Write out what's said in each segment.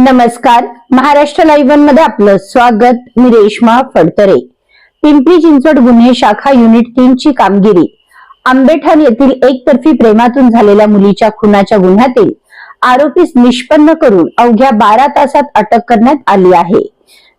नमस्कार. महाराष्ट्र लाईव्ह वनमध्ये आपलं स्वागत. मी रेश्मा फडतरे पिंपरी चिंचवड गुन्हे शाखा युनिट तीन ची कामगिरी. आंबेठाण येथील एकतर्फी प्रेमातून झालेल्या मुलीच्या खुनाच्या गुन्ह्यातील आरोपीस निष्पन्न करून अवघ्या बारा तासात अटक करण्यात आली आहे.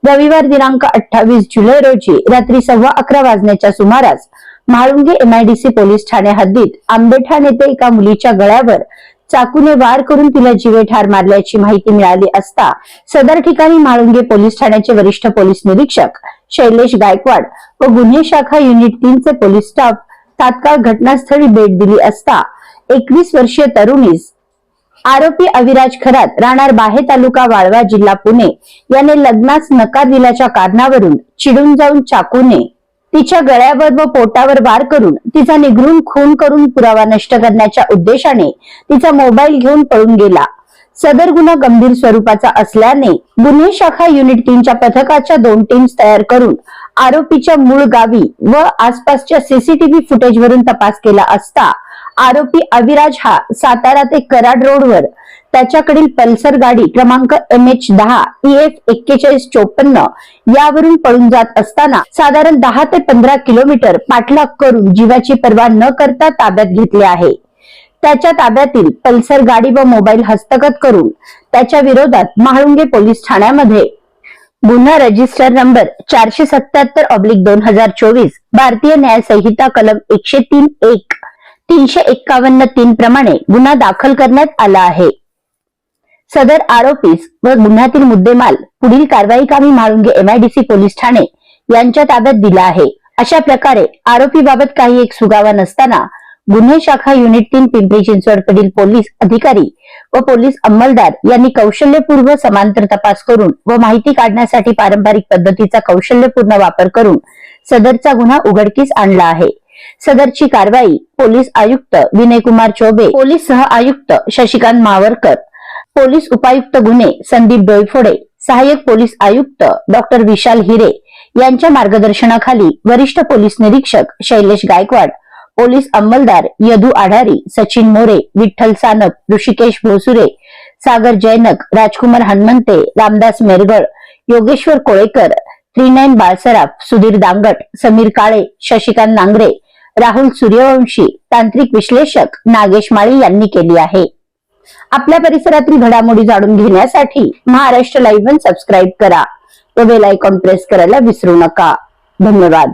रविवार दिनांक अठ्ठावीस जुलै रोजी रात्री सव्वा अकरा वाजण्याच्या सुमारास म्हाळुंगे एमआयडीसी पोलीस ठाणे हद्दीत आंबेठाण येथे एका मुलीच्या गळ्यावर चाकूने वार करून तिला जीवे ठार मारल्याची माहिती मिळाली असता सदर ठिकाणी म्हाळुंगे पोलीस ठाण्याचे वरिष्ठ पोलीस निरीक्षक शैलेश गायकवाड व गुन्हे शाखा युनिट तीनचे पोलीस स्टाफ तात्काळ घटनास्थळी भेट दिली असता एकवीस वर्षीय तरुणीस आरोपी अविराज खरात राहणार बाहे तालुका वाळवा जिल्हा पुणे याने लग्नास नकार दिल्याच्या कारणावरून चिडून जाऊन चाकूने तिच्या गळ्यावर व पोटावर वार करून तिचा निघरून खून करून पुरावा नष्ट करण्याच्या उद्देशाने तिचा मोबाईल घेऊन पळून गेला. सदर गुन्हा गंभीर स्वरूपाचा असल्याने गुन्हे शाखा युनिट तीनच्या पथकाच्या दोन टीम्स तयार करून आरोपीच्या मूळ गावी व आसपासच्या सीसीटीव्ही फुटेजवरून तपास केला असता आरोपी अविराज हा सातारा ते कराड रोडवर त्याच्याकडील पल्सर गाडी क्रमांक एम एच दहा ई एफ एक्केचाळीस चोपन्न यावरून पळून जात असताना साधारण दहा ते पंधरा किलोमीटर पाठलाग करून जीवाची पर्वा न करता ताब्यात घेतले आहे. त्याच्या ताब्यातील पल्सर गाडी व मोबाईल हस्तगत करून त्याच्या विरोधात महाळुंगे पोलीस ठाण्यामध्ये. गुन्हा रजिस्टर नंबर चारशे सत्याहत्तर ऑब्लिक दोन हजार चोवीस भारतीय न्याय संहिता कलम एकशे तीन एक. तीनशे एक्कावन्न तीन प्रमाणे गुन्हा दाखल करण्यात आला आहे. सदर आरोपीस व गुन्ह्यातील मुद्देमाल पुढील कारवाई कामी म्हाळुंगे एमआयडीसी पोलीस ठाणे यांच्या ताब्यात दिला आहे. अशा प्रकारे आरोपीबाबत काही एक सुगावा नसताना गुन्हे शाखा युनिट तीन पिंपरी चिंचवडकडील पोलीस अधिकारी व पोलीस अंमलदार यांनी कौशल्यपूर्व समांतर तपास करून व माहिती काढण्यासाठी पारंपरिक पद्धतीचा कौशल्यपूर्ण वापर करून सदरचा गुन्हा उघडकीस आणला आहे. सदरची कारवाई पोलीस आयुक्त विनयकुमार चौबे पोलीस सह आयुक्त शशिकांत मावरकर पोलीस उपायुक्त गुन्हे संदीप डोईफोडे सहाय्यक पोलीस आयुक्त डॉक्टर विशाल हिरे यांच्या मार्गदर्शनाखाली वरिष्ठ पोलीस निरीक्षक शैलेश गायकवाड पोलीस अंमलदार यदू आढारी सचिन मोरे विठ्ठल सानप ऋषिकेश भोसुरे सागर जैनक राजकुमार हनुमंते रामदास मेरगळ योगेश्वर कोळेकर त्रिनयन बाळसराफ सुधीर दांगट समीर काळे शशिकांत नांगरे राहुल सूर्यवंशी तांत्रिक विश्लेषक नागेश माळी यांनी केली आहे. आपल्या परिसरातील घडामोडी जाणून घेण्यासाठी महाराष्ट्र लाईव्ह सबस्क्राईब करा. व बेल आयकॉन प्रेस करायला विसरू नका. धन्यवाद.